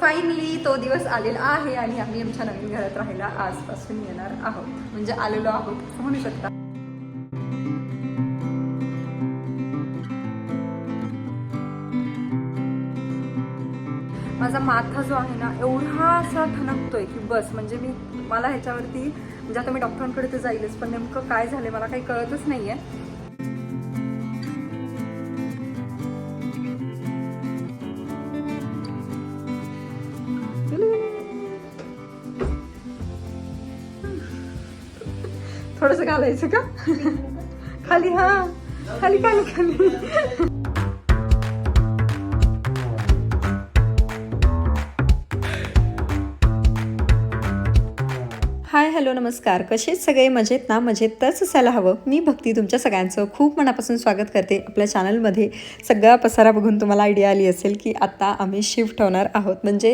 Finally तो दिवस आलेला आहे आणि आम्ही आमच्या नवीन घरात राहायला आजपासून येणार आहोत. म्हणजे आलेलो आहोत असं म्हणू शकता. माझा माथा जो आहे ना एवढा असा ठणकतोय की बस म्हणजे मी मला ह्याच्यावरती म्हणजे आता मी डॉक्टरांकडे तर जाईलच पण नेमकं काय झालंय मला काही कळतच नाहीये. थोडस घालायचं का? खाली हा. खाली खाली खाली. हॅलो नमस्कार. कसेच सगळे? मजेत ना? मजेतच असायला हवं. मी भक्ती तुमच्या सगळ्यांचं खूप मनापासून स्वागत करते. आपल्या चॅनलमध्ये सगळा पसारा बघून तुम्हाला आयडिया आली असेल की आता आम्ही शिफ्ट होणार आहोत. म्हणजे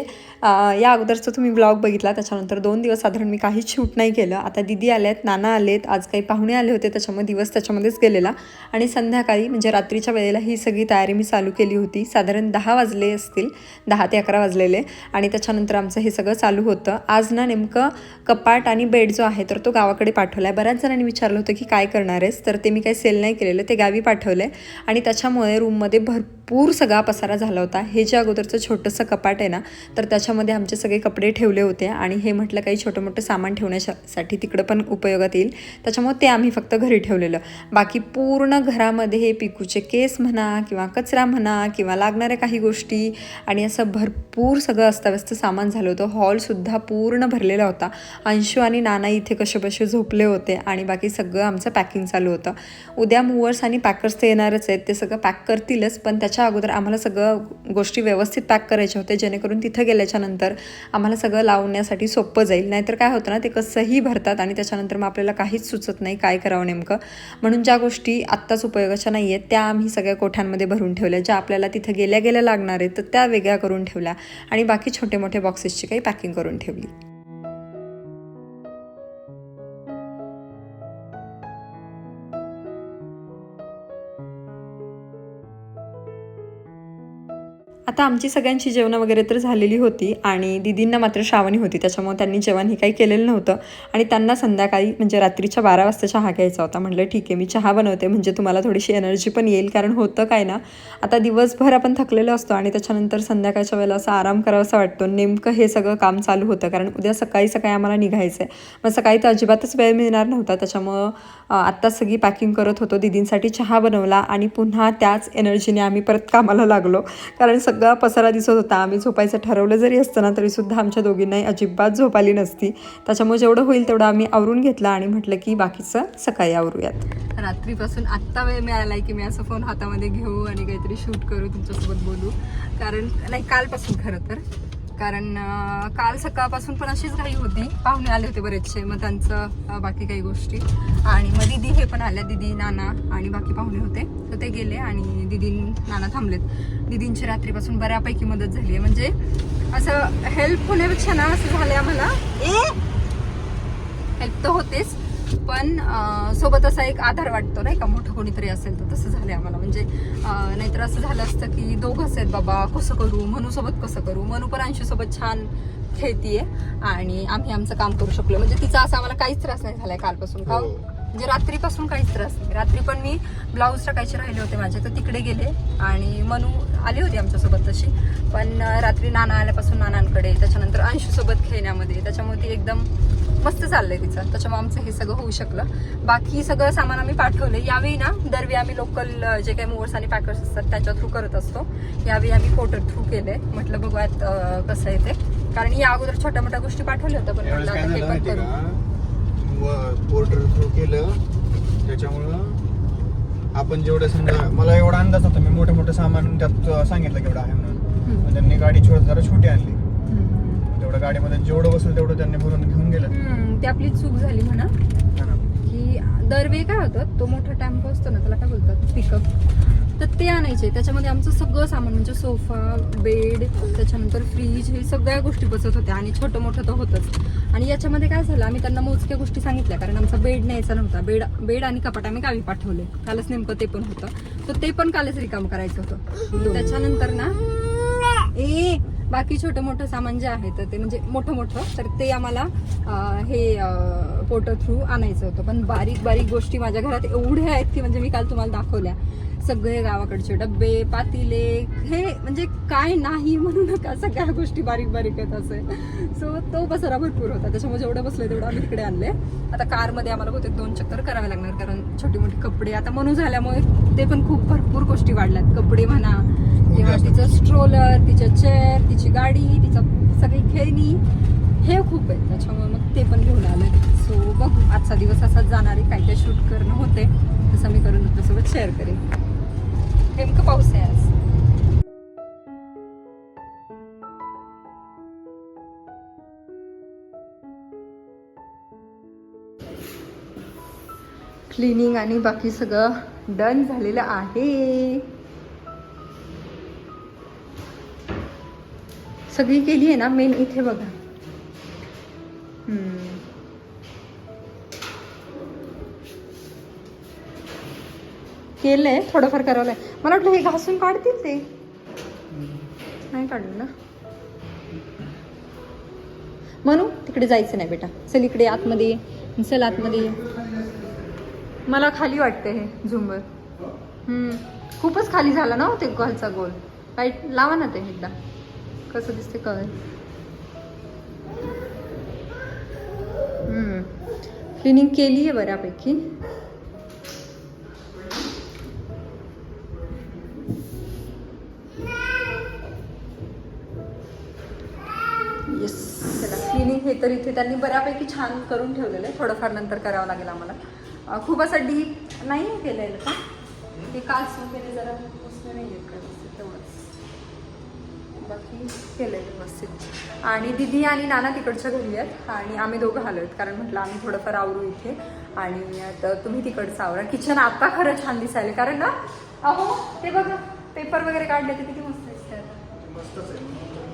या अगोदरचं तुम्ही ब्लॉग बघितला त्याच्यानंतर दोन दिवस साधारण मी काहीच शूट नाही केलं. आता दिदी आल्यात नाना आलेत आज काही पाहुणे आले होते त्याच्यामुळे दिवस त्याच्यामध्येच गेलेला. आणि संध्याकाळी म्हणजे रात्रीच्या वेळेला ही सगळी तयारी मी चालू केली होती. साधारण दहा वाजले असतील दहा ते अकरा वाजलेले. आणि त्याच्यानंतर आमचं हे सगळं चालू होतं. आज ना नेमकं कपाट आणि बेड जो आहे तर तो गावाकडे पाठवला आहे बऱ्याच जणांनी विचारलं होतं की काय करणार आहेस? तर ते मी काही सेल नाही केलेलं ते गावी पाठवलं आहे आणि त्याच्यामुळे रूममध्ये भरपूर सगळा पसारा झाला होता. हे जे अगोदरचं छोटंसं कपाट आहे ना तर त्याच्यामध्ये आमचे सगळे कपडे ठेवले होते आणि हे म्हटलं काही छोटं मोठं सामान ठेवण्यासाठी तिकडं पण उपयोगात येईल. त्याच्यामुळे ते आम्ही फक्त घरी ठेवलेलं. बाकी पूर्ण घरामध्ये हे पिकूचे केस म्हणा किंवा कचरा म्हणा किंवा लागणाऱ्या काही गोष्टी आणि असं भरपूर सगळं अस्ताव्यस्त सामान झालं होतं. हॉलसुद्धा पूर्ण भरलेला होता. अंशू आणि नाना इथे कसे बसे झोपले होते आणि बाकी सगळं आमचं पॅकिंग चालू होतं. उद्या मूवर्स आणि पॅकर्स ते येणारच आहेत. ते सगळं पॅक करतीलच पण त्याच्या अगोदर आम्हाला सगळं गोष्टी व्यवस्थित पॅक करायच्या होत्या जेणेकरून तिथं गेल्याच्यानंतर आम्हाला सगळं लावण्यासाठी सोपं जाईल. नाहीतर काय होतं ना ते कसंही भरतात आणि त्याच्यानंतर मग आपल्याला काहीच सुचत नाही काय करावं नेमकं. म्हणून ज्या गोष्टी आत्ताच उपयोगाच्या नाही आहेत त्या आम्ही सगळ्या कोठ्यांमध्ये भरून ठेवल्या ज्या आपल्याला तिथं गेल्या गेल्या लागणार आहेत तर त्या वेगळ्या करून ठेवल्या आणि बाकी छोटे मोठे बॉक्सेसची काही पॅकिंग करून ठेवली. आता आमची सगळ्यांची जेवणं वगैरे तर झालेली होती आणि दिदींना मात्र श्रावणी होती त्याच्यामुळे त्यांनी जेवण हे काही केलेलं नव्हतं. आणि त्यांना संध्याकाळी म्हणजे रात्रीच्या बारा वाजता चहा घ्यायचा होता. म्हटलं ठीक आहे मी चहा बनवते. म्हणजे तुम्हाला थोडीशी एनर्जी पण येईल कारण होतं काय ना आता दिवसभर आपण थकलेलो असतो आणि त्याच्यानंतर संध्याकाळच्या वेळेला असा आराम करावासा वाटतो. नेमकं हे सगळं काम चालू होतं कारण उद्या सकाळी सकाळी आम्हाला निघायचं आहे. मग सकाळी तर अजिबातच वेळ मिळणार नव्हता. त्याच्यामुळं आत्ता आत्ताच सगळी पॅकिंग करत होतो दिदींसाठी चहा बनवला आणि पुन्हा त्याच एनर्जीने आम्ही परत कामाला लागलो. कारण सगळा पसारा दिसत होता. आम्ही झोपायचं ठरवलं जरी असतं ना तरीसुद्धा आमच्या दोघींनाही अजिबात झोप आली नसती. त्याच्यामुळे जेवढं होईल तेवढं आम्ही आवरून घेतलं आणि म्हटलं की बाकीचं सकाळी आवरूयात. रात्रीपासून आत्ता वेळ मिळाला की मी असं फोन हातामध्ये घेऊ आणि काहीतरी शूट करू तुमच्यासोबत बोलू. कारण नाही कालपासून खरं तर. कारण काल सकाळपासून पण अशीच घाई होती. पाहुणे आले होते बरेचसे मग त्यांचं बाकी काही गोष्टी. आणि मग दिदी हे पण आल्या दिदी नाना आणि बाकी पाहुणे होते. तर ते गेले आणि दिदी नाना थांबलेत. दिदींची रात्रीपासून बऱ्यापैकी मदत झाली आहे. म्हणजे असं हेल्प होण्यापेक्षा ना असं झालं आम्हाला. ए! हेल्प तर होतेच. पण सोबत असा एक आधार वाटतो नाही का? मोठं कोणीतरी असेल तर तसं झालंय आम्हाला. म्हणजे नाहीतर असं झालं असतं की दोघंच आहेत बाबा कसं करू? मनू सोबत कसं करू? मनू पण अंशू सोबत छान खेळतीये आणि आम्ही आमचं काम करू शकलो. म्हणजे तिचा असं आम्हाला काहीच त्रास नाही झालाय कालपासून. का हो. म्हणजे रात्रीपासून काहीच त्रास नाही. रात्री पण मी ब्लाऊज टाकायचे राहिले होते माझे तर तिकडे गेले आणि मनू आली होती आमच्यासोबत तशी. पण रात्री नाना आल्यापासून नानांकडे त्याच्यानंतर अंशू सोबत खेळण्यामध्ये. त्याच्यामुळे ती एकदम मस्त चाललंय तिचं. त्याच्यामुळे आमचं हे सगळं होऊ शकलं. बाकी सगळं सामान आम्ही पाठवलं यावेळी ना दरवेळी आम्ही लोकल जे काही मूवर्स आणि पॅकर्स असतात त्यांच्या थ्रू करत असतो. यावेळी आम्ही पोर्टर थ्रू केले म्हटलं बघूयात कसं आहे ते. कारण या अगोदर छोट्या मोठ्या गोष्टी पाठवल्या होत्या पण म्हटलं आता हे पण करू. पोर्टर थ्रू केलं. त्याच्यामुळं आपण जेवढं समजा मला एवढा अंदाज होता. मी मोठं मोठं सामान त्यात सांगितलं केवढं आहे म्हणून. त्यांनी गाडी छोट जरा छोटी आणली. तेवढं गाडीमध्ये जेवढं बसेल तेवढं त्यांनी भरून घेऊन गेलं. हम्म, ती आपली चूक झाली म्हणा. हा ना. की दरवेळी काय होतं तो मोठा टेम्पो असतो ना त्याला काय बोलतात? पिकअप तर ते आणायचे. त्याच्यामध्ये आमचं सगळं सामान म्हणजे सोफा बेड त्याच्यानंतर फ्रीज हे सगळ्या गोष्टी बसत होत्या. आणि छोटं मोठं तर होतंच. आणि याच्यामध्ये काय झालं आम्ही त्यांना मोजक्या गोष्टी सांगितल्या. कारण आमचा बेड न्यायचा नव्हता. बेड बेड आणि कपाट आम्ही गावी पाठवले. कालच नेमकं ते पण होतं. तर ते पण कालच रिकाम करायचं होतं. त्याच्यानंतर ना ए बाकी छोटं मोठं सामान जे आहे तर ते म्हणजे मोठं मोठं तर ते आम्हाला हे पोर्टर थ्रू आणायचं होतं. पण बारीक बारीक गोष्टी माझ्या घरात एवढ्या आहेत की म्हणजे मी काल तुम्हाला दाखवल्या. सगळे गावाकडचे डब्बे पातिले हे म्हणजे काय नाही म्हणू नका सगळ्या गोष्टी बारीक बारीक आहेत असे. सो तो पसारा भरपूर होता. त्याच्यामुळे जेवढं बसले तेवढं आम्ही तिकडे आणले. आता कारमध्ये आम्हाला बहुतेक दोन चक्कर करावे लागणार कारण छोटी मोठी कपडे. आता मनू झाल्यामुळे ते पण खूप भरपूर गोष्टी वाढल्यात. कपडे म्हणा किंवा जास्त. तिचं स्ट्रोलर तिच्या चेअर तिची गाडी तिचं सगळी खेळणी. हे खूप आहे त्याच्यामुळे मग ते पण घेऊन आलं सो बघू. आजचा दिवस असाच जाणार काय काय शूट करणं होते तसं मी करून तुमच्यासोबत शेअर करेन. नेमकं पाऊस आहे आज. क्लिनिंग आणि बाकी सगळं डन झालेलं आहे. सगळी केली आहे ना मेन इथे बघा. केलं केलंय थोडंफार करावं आहे मला वाटलं हे घासून काढतील ते. नाही काढलं ना. म्हणू तिकडे जायचं नाही बेटा. चल इकडे आतमध्ये ये. चल आतमध्ये ये. मला खाली वाटते हे झुंबर. खूपच खाली झाला ना हो ते गोलचा गोल लाइट लावा ना ते एकदा. कसं दिसते कळ क्लिनिंग केली आहे बऱ्यापैकी. येस क्लिनिंग हे तर इथे त्यांनी बऱ्यापैकी छान करून ठेवलेलं आहे. थोडंफार नंतर करावं लागेल आम्हाला. खूप असं डीप नाही केलेलं का? ते काच वगैरे जरा नाही येत का? बाकी केलंय व्यवस्थित. आणि दिदी आणि नाना तिकडच्या घरी आहेत आणि आम्ही दोघं आलो आहेत कारण म्हटलं आम्ही थोडंफार आवरू इथे. आणि आता तुम्ही तिकडचं आवरा. किचन आता खरं छान दिसायला कारण ना अहो ते बघा पेपर वगैरे काढले ते किती मस्त दिसतात.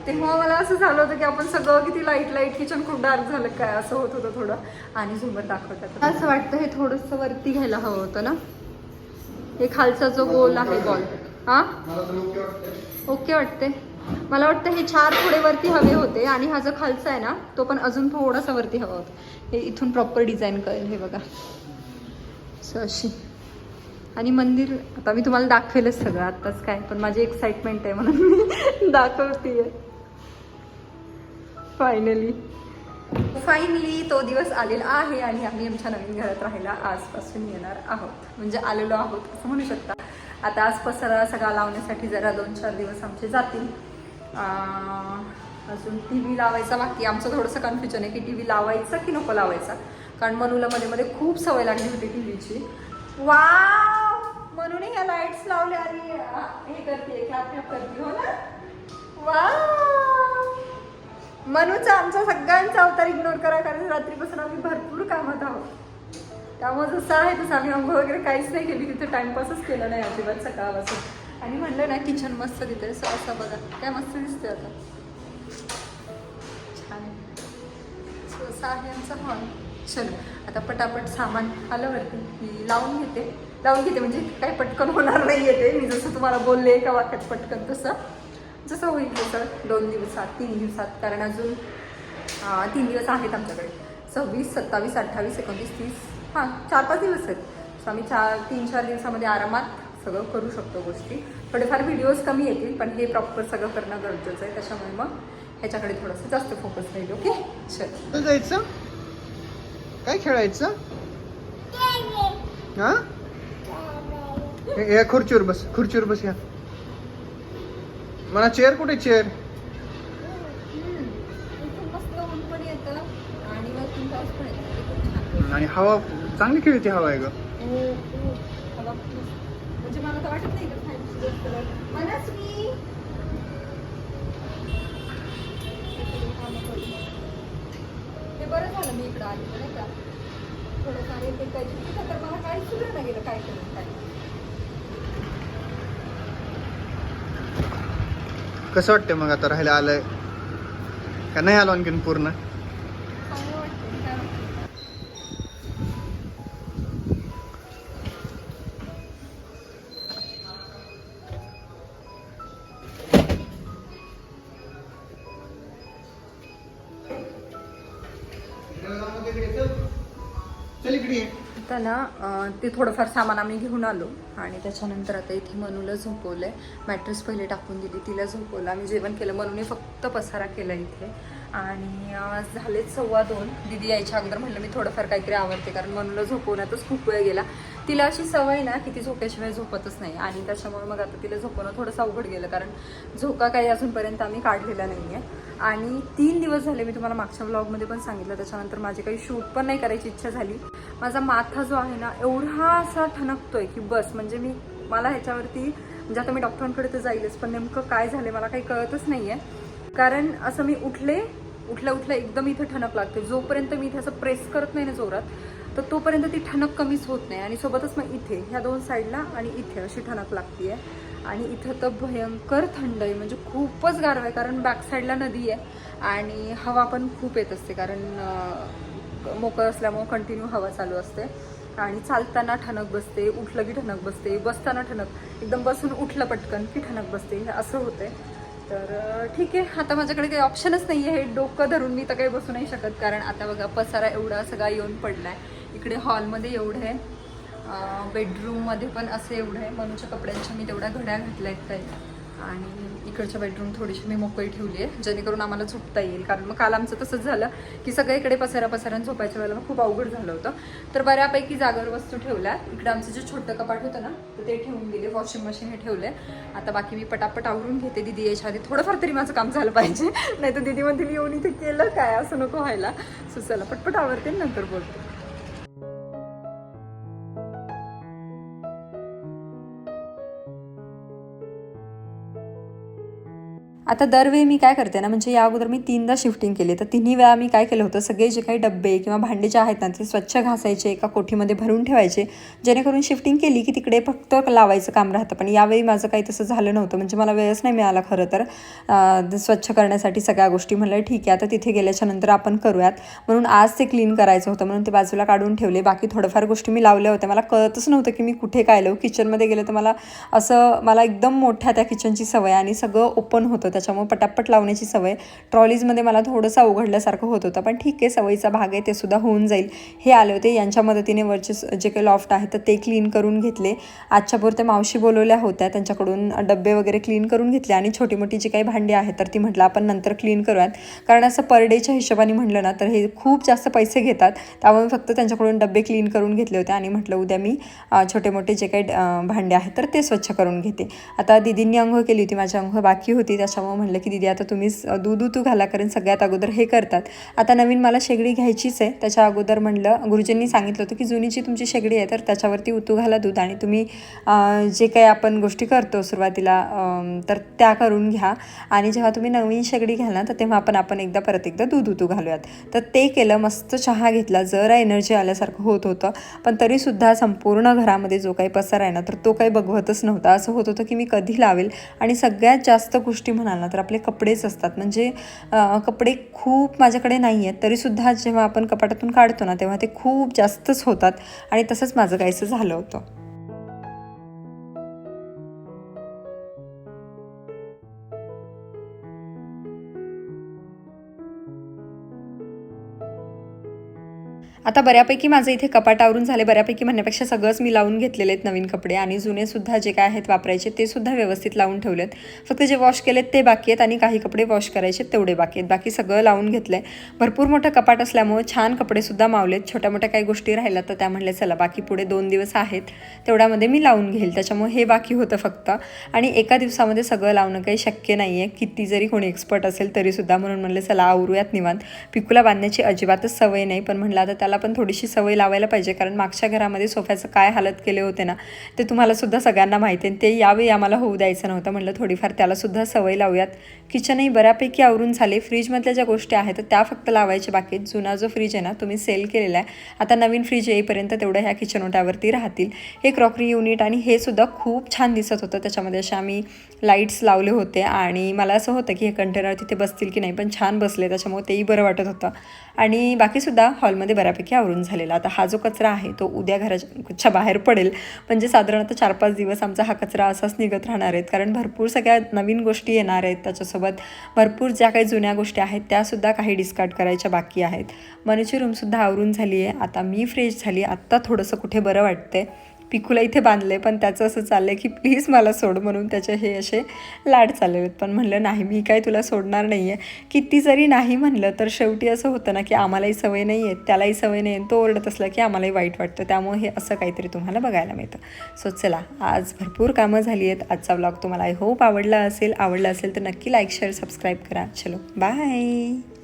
तेव्हा मला असं झालं होतं की आपण सगळं किती लाइट लाइट किचन खूप डार्क झालं काय असं होत होतं थोडं. आणि झुंबर दाखवतात. असं वाटतं हे थोडंसं वरती घ्यायला हवं होतं ना? हे खालचा जो गोल आहे बॉल हा? मला तर ओके वाटतंय. ओके वाटते मला वाटतं हे चार थोडे वरती हवे होते आणि हा जो खालचा आहे ना तो पण अजून थोडासा वरती हवा होता. हे इथून प्रॉपर डिझाईन करेल हे बघा. सो अशी. आणि मंदिर आता मी तुम्हाला दाखवेलच सगळं आत्ताच काय पण माझी एक्साइटमेंट आहे म्हणून मी दाखवते फायनली फायनली तो दिवस आलेला आहे आणि आम्ही आमच्या नवीन घरात राहायला आजपासून येणार आहोत. म्हणजे आलेलो आहोत असं म्हणू शकता. आता आज पसरा सगळा लावण्यासाठी जरा दोन चार दिवस आमचे जातील. अजून टी व्ही लावायचा बाकी. आमचं थोडंसं कन्फ्युजन आहे की टी व्ही लावायचा की नको लावायचा? कारण मनूला मध्ये मध्ये खूप सवय लागली होती टी व्हीची. वा म्हणून ह्या लाईट्स लावल्या. आणि हे करते करते हो ना? वा मनूचा आमचा सगळ्यांचा अवतार इग्नोर करा कारण रात्रीपासून आम्ही भरपूर कामात आहोत. त्यामुळे जसं आहे तसं आम्ही अंघोळ वगैरे काहीच नाही केली. तिथे टाइमपासच केलं नाही अजिबात सकाळपासून. आणि म्हणलं ना किचन मस्त तिथे सो असं बघा. काय मस्त दिसते आता. छान So, असा आहे आमचा हॉल. चलो आता पटापट सामान आलं वरती. की लावून घेते. लावून घेते म्हणजे काही पटकन होणार नाही येते मी जसं तुम्हाला बोलले एका वाक्यात पटकन तसं. जसं होईल तसं. दोन दिवसात तीन दिवसात. कारण अजून तीन दिवस आहेत आमच्याकडे. सव्वीस सत्तावीस अठ्ठावीस एकोणतीस तीस. हां चार पाच दिवस आहेत. सो आम्ही चार तीन चार दिवसामध्ये आरामात सगळं करू शकतो गोष्टी. थोडेफार व्हिडिओज कमी येतील पण हे प्रॉपर सगळं करणं गरजेचं आहे. त्याच्यामुळे मग ह्याच्याकडे थोडंसं जास्त फोकस राहील ओके चल जायचं? काय खेळायचं? हा? हे- या खुर्चीवर बस खुर्चीवर बस या. मला चेअर कुठे चेअर आणि हवा चांगली खेळती हवा आहे ग. म्हणजे मला तर वाटत नाही का खायची गोष्ट मनस्वी हे बरं झालं मी इकडं आली नाही का? थोडं एक ते काहीतरी तिथं तर मला काही सुरू नाही गेलं काय करून काय. कसं वाटतं मग आता राहायला आलंय? का नाही आलो आणखीन पूर्ण? ये. ना ते थोडंफार सामान आम्ही घेऊन आलो. आणि त्याच्यानंतर आता इथे मनूला झोपवलं आहे मॅट्रेस पहिले टाकून दिली तिला झोपवलं. आम्ही जेवण केलं. मनूने फक्त पसारा केला इथे. आणि अं, झालेत सव्वा दोन. दिदी यायच्या अगोदर म्हणलं मी थोडंफार काहीतरी आवडते कारण मनूला झोपवण्यातच खूप वेळ गेला. तिला अशी सवय ना की ती झोप्याशिवाय झोपतच नाही. आणि त्याच्यामुळे मग आता तिला झोपवणं थोडंसं अवघड गेलं. कारण झोका काही अजूनपर्यंत आम्ही काढलेला नाही आहे आणि तीन दिवस झाले मी तुम्हाला मागच्या ब्लॉगमध्ये पण सांगितलं त्याच्यानंतर माझी काही शूट पण नाही करायची इच्छा झाली. माझा माथा जो आहे ना एवढा असा ठणकतोय की बस म्हणजे मी मला ह्याच्यावरती म्हणजे आता मी डॉक्टरांकडे तर जाईलच पण नेमकं काय झालं मला काही कळतच नाही आहे कारण असं मी उठले उठल्या उठल्या एकदम इथे ठणक लागते जोपर्यंत मी इथे असं प्रेस करत नाही ना जोरात तर तोपर्यंत ती ठणक कमीच होत नाही. आणि सोबतच मग इथे ह्या दोन साईडला आणि इथे अशी ठणक लागते आणि इथं तर भयंकर थंड आहे. म्हणजे खूपच गारव आहे कारण बॅकसाईडला नदी आहे आणि हवा पण खूप येत असते कारण मोकळं असल्यामुळं कंटिन्यू हवा चालू असते. आणि चालताना ठणक बसते उठलं की ठणक बसते बसताना ठणक. एकदम बसून उठलं पटकन की ठणक बसते हे असं होतंय. तर ठीक आहे आता माझ्याकडे काही ऑप्शनच नाही आहे हे डोकं धरून मी तर काही बसू नाही शकत कारण आता बघा पसारा एवढा सगळा येऊन पडला आहे इकडे हॉलमध्ये एवढं आहे. बेडरूममध्ये पण असं एवढं आहे. मनूच्या कपड्यांच्या मी तेवढ्या घड्या घातल्या आहेत काही आणि इकडच्या बेडरूम थोडीशी मी मोकळी ठेवली आहे जेणेकरून आम्हाला झोपता येईल. कारण मग काल आमचं तसंच झालं की सगळीकडे पसारा पसारान झोपायच्या वेळेला मग खूप अवघड झालं होतं. तर बऱ्यापैकी जागर वस्तू ठेवल्या. इकडे आमचं जे छोटं कपाट होतं ना तर ते ठेवून गेले वॉशिंग मशीन हे ठेवले. आता बाकी मी पटापट आवरून घेते दिदी याच्या आधी. थोडंफार तरी माझं काम झालं पाहिजे. नाही तर दिदी म्हणतील येऊन इथे केलं काय? असं नको व्हायला. सो चला पटपट आवरते नंतर बोलते. आता दरवेळी मी काय करते ना म्हणजे या अगोदर मी तीनदा शिफ्टिंग केली. तर तिन्ही वेळा मी काय केलं होतं सगळे जे काही डब्बे किंवा भांडे जे आहेत ना ते स्वच्छ घासायचे एका कोठीमध्ये भरून ठेवायचे. जेणेकरून शिफ्टिंग केली की तिकडे फक्त लावायचं काम राहतं. पण यावेळी माझं काही तसं झालं नव्हतं म्हणजे मला वेळच नाही मिळाला खरं तर. स्वच्छ करण्यासाठी सगळ्या गोष्टी म्हणलं ठीक आहे आता तिथे गेल्याच्यानंतर आपण करूयात. म्हणून आज ते क्लीन करायचं होतं म्हणून ते बाजूला काढून ठेवले. बाकी थोडंफार गोष्टी मी लावल्या होत्या. मला कळतच नव्हतं की मी कुठे काय लावू किचनमध्ये गेलं तर मला असं मला एकदम मोठ्या त्या किचनची सवय आणि सगळं ओपन होतं त्याच्यामुळे पटापट लावण्याची सवय. ट्रॉलीजमध्ये मला थोडंसं अवघडल्यासारखं होत होतं पण ठीक आहे सवयीचा भाग आहे ते सुद्धा होऊन जाईल. हे आले होते यांच्या मदतीने वरचे स- जे काही लॉफ्ट आहे तर ते क्लीन करून घेतले. आजच्या पुरते मावशी बोलवल्या होत्या त्यांच्याकडून डब्बे वगैरे क्लीन करून घेतले. आणि छोटी मोठी जी काही भांडी आहेत तर ती म्हटलं आपण नंतर क्लीन करूयात. कारण असं पर डेच्या हिशोबाने म्हटलं ना तर हे खूप जास्त पैसे घेतात. त्यामुळे फक्त त्यांच्याकडून डब्बे क्लीन करून घेतले होते. आणि म्हटलं उद्या मी छोटे मोठे जे काही भांडे आहेत तर ते स्वच्छ करून घेते. आता दिदींनी अंघोळ केली होती माझी अंघोळ बाकी होती त्याच्यामुळे म्हणलं की दिदी आता तुम्हीच दूध उतू घाला कारण सगळ्यात अगोदर हे करतात. आता नवीन मला शेगडी घ्यायचीच आहे. त्याच्या अगोदर म्हणलं गुरुजींनी सांगितलं होतं की जुनी जी तुमची शेगडी आहे तर त्याच्यावरती उतू घाला दूध आणि तुम्ही जे काही आपण गोष्टी करतो सुरुवातीला तर त्या करून घ्या. आणि जेव्हा तुम्ही नवीन शेगडी घ्याल ना तर तेव्हा आपण आपण एकदा परत एकदा दूध उतू घालूयात. तर ते केलं मस्त चहा घेतला जरा एनर्जी आल्यासारखं होत होतं. पण तरीसुद्धा संपूर्ण घरामध्ये जो काही पसार आहे ना तर तो काही बघवतच नव्हता. असं होत होतं की मी कधी लावेल? आणि सगळ्यात जास्त गोष्टी म्हणा म्हणाल ना तर आपले कपडेच असतात. म्हणजे कपडे खूप माझ्याकडे नाही आहेत तरीसुद्धा जेव्हा आपण कपाटातून काढतो ना तेव्हा ते खूप जास्तच होतात. आणि तसंच माझं काहीसं झालं होतं. आता बऱ्यापैकी माझं इथे कपाट आवरून झाले. बऱ्यापैकी म्हणण्यापेक्षा सगळंच मी लावून घेतलेले आहेत नवीन कपडे आणि जुने सुद्धा जे काय आहेत वापरायचे ते सुद्धा व्यवस्थित लावून ठेवलेत. फक्त जे वॉश केलेत ते बाकी आहेत आणि काही कपडे वॉश करायचे तेवढे बाकी आहेत. बाकी सगळं लावून घेतलं आहे भरपूर मोठं कपाट असल्यामुळे छान कपडे सुद्धा मावलेत. छोट्या मोठ्या काही गोष्टी राहिल्या तर त्या म्हणल्या चला बाकी पुढे दोन दिवस आहेत. तेवढ्यामध्ये मी लावून घेईल. त्याच्यामुळे हे बाकी होतं फक्त. आणि एका दिवसामध्ये सगळं लावणं काही शक्य नाही आहे किती जरी कोणी एक्सपर्ट असेल तरीसुद्धा म्हणून म्हणलं चला आवरूयात निवांत. पिकूला बांधण्याची अजिबातच सवय नाही. पण म्हणलं आता त्याला पण थोडीशी सवय लावायला पाहिजे कारण मागच्या घरामध्ये सोफ्याचं काय हालत केले होते ना ते तुम्हाला सुद्धा सगळ्यांना माहिती आहे. आणि ते यावेळी आम्हाला होऊ द्यायचं नव्हतं म्हटलं थोडीफार त्यालासुद्धा सवय लावूयात. किचनही बऱ्यापैकी आवरून झाले. फ्रीजमधल्या ज्या गोष्टी आहेत तर त्या फक्त लावायच्या बाकी जुना जो फ्रीज आहे ना तुम्ही सेल केलेला आहे. आता नवीन फ्रीज येईपर्यंत तेवढं ह्या किचन ओट्यावरती राहतील. हे क्रॉकरी युनिट आणि हे सुद्धा खूप छान दिसत होतं. त्याच्यामध्ये असे आम्ही लाईट्स लावले होते आणि मला असं होतं की हे कंटेनर तिथे बसतील की नाही पण छान बसले. त्याच्यामुळे तेही बरं वाटत होतं. आणि बाकीसुद्धा हॉलमध्ये बऱ्यापैकी बऱ्यापैकी आवरून झालेला. आता हा जो कचरा आहे तो उद्या घराच्या बाहेर पडेल. म्हणजे साधारणतः चार पाच दिवस आमचा हा कचरा असाच निघत राहणार आहेत. कारण भरपूर सगळ्या नवीन गोष्टी येणार आहेत त्याच्यासोबत. भरपूर ज्या काही जुन्या गोष्टी आहेत त्यासुद्धा काही डिस्कार्ड करायच्या बाकी आहेत. मनूची रूमसुद्धा आवरून झाली आहे आता मी फ्रेश झाली. आत्ता थोडंसं कुठे बरं वाटतंय. पिकूला इथे बांधले पण त्याचं असं चाललं आहे की प्लीज मला सोड म्हणून त्याचे हे असे लाड चालले आहेत पण म्हणलं नाही मी काय तुला सोडणार नाही आहे किती जरी नाही म्हणलं तर शेवटी असं होतं ना की आम्हालाही सवय नाही आहे त्यालाही सवय नाही आहे तो ओरडत असला की आम्हालाही वाईट वाटतं. त्यामुळे हे असं काहीतरी तुम्हाला बघायला मिळतं. सो चला आज भरपूर कामं झाली आहेत. आजचा ब्लॉग तुम्हाला आय होप आवडला असेल. आवडला असेल तर नक्की लाईक शेअर सबस्क्राईब करा. चलो बाय